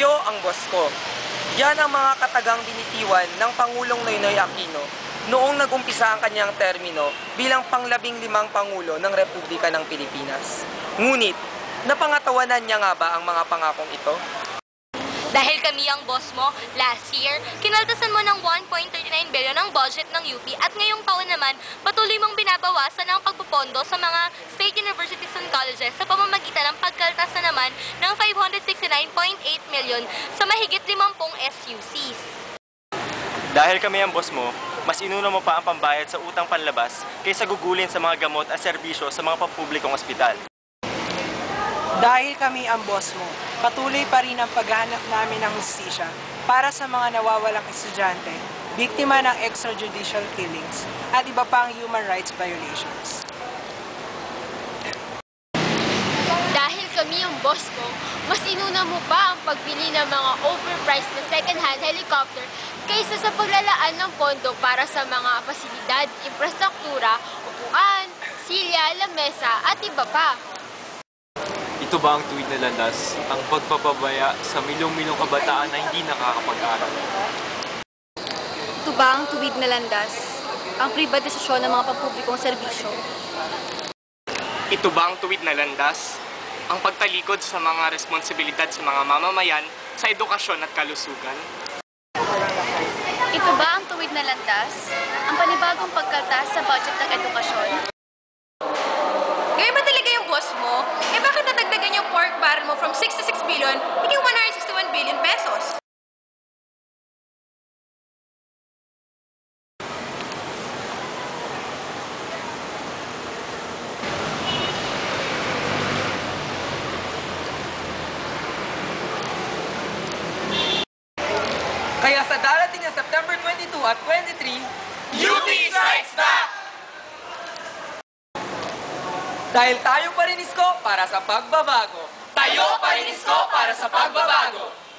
Iskosko. Yan ang mga katagang binitiwan ng Pangulong Noynoy Aquino noong nagumpisa ang kanyang termino bilang panglabing limang Pangulo ng Republika ng Pilipinas. Ngunit, napangatawanan niya nga ba ang mga pangakong ito? Dahil kami ang boss mo, last year, kinaltasan mo ng 1.39 billion ang budget ng UP at ngayong taon naman, patuloy mong binabawasan ang pagpupondo sa mga state universities and colleges sa pamamagitan ng pagkaltas na naman ng 569.8 million sa mahigit 50 SUCs. Dahil kami ang boss mo, mas inuna mo pa ang pambayad sa utang panlabas kaysa gugulin sa mga gamot at serbisyo sa mga pampublikong ospital. Dahil kami ang boss mo, patuloy pa rin ang paghahanap namin ng hustisya para sa mga nawawalang estudyante, biktima ng extrajudicial killings, at iba pang human rights violations. Dahil kami ang boss mo, mas inuna mo pa ang pagbili ng mga overpriced na second-hand helicopter kaysa sa paglalaan ng pondo para sa mga pasilidad, infrastruktura, upuan, silya, lamesa at iba pa. Ito ba ang tuwid na landas? Ang pagpapabaya sa milyong-milyong kabataan na hindi nakakapag-aral? Ito ba ang tuwid na landas? Ang privatisasyon ng mga pampublikong serbisyo? Ito ba ang tuwid na landas? Ang pagtalikod sa mga responsibilidad sa mga mamamayan sa edukasyon at kalusugan? Ito ba ang tuwid na landas? Ang panibagong pagkaltas sa budget ng edukasyon? Ngayon ba talaga yung boss mo? Eh bakit natagdagan yung pork barrel mo from 66 billion hinging 161 billion pesos? Kaya sa darating na September 22 at 23, UP Strikes Back! dahil tayo pa rin isko para sa pagbabago. Tayo pa rin isko para sa pagbabago!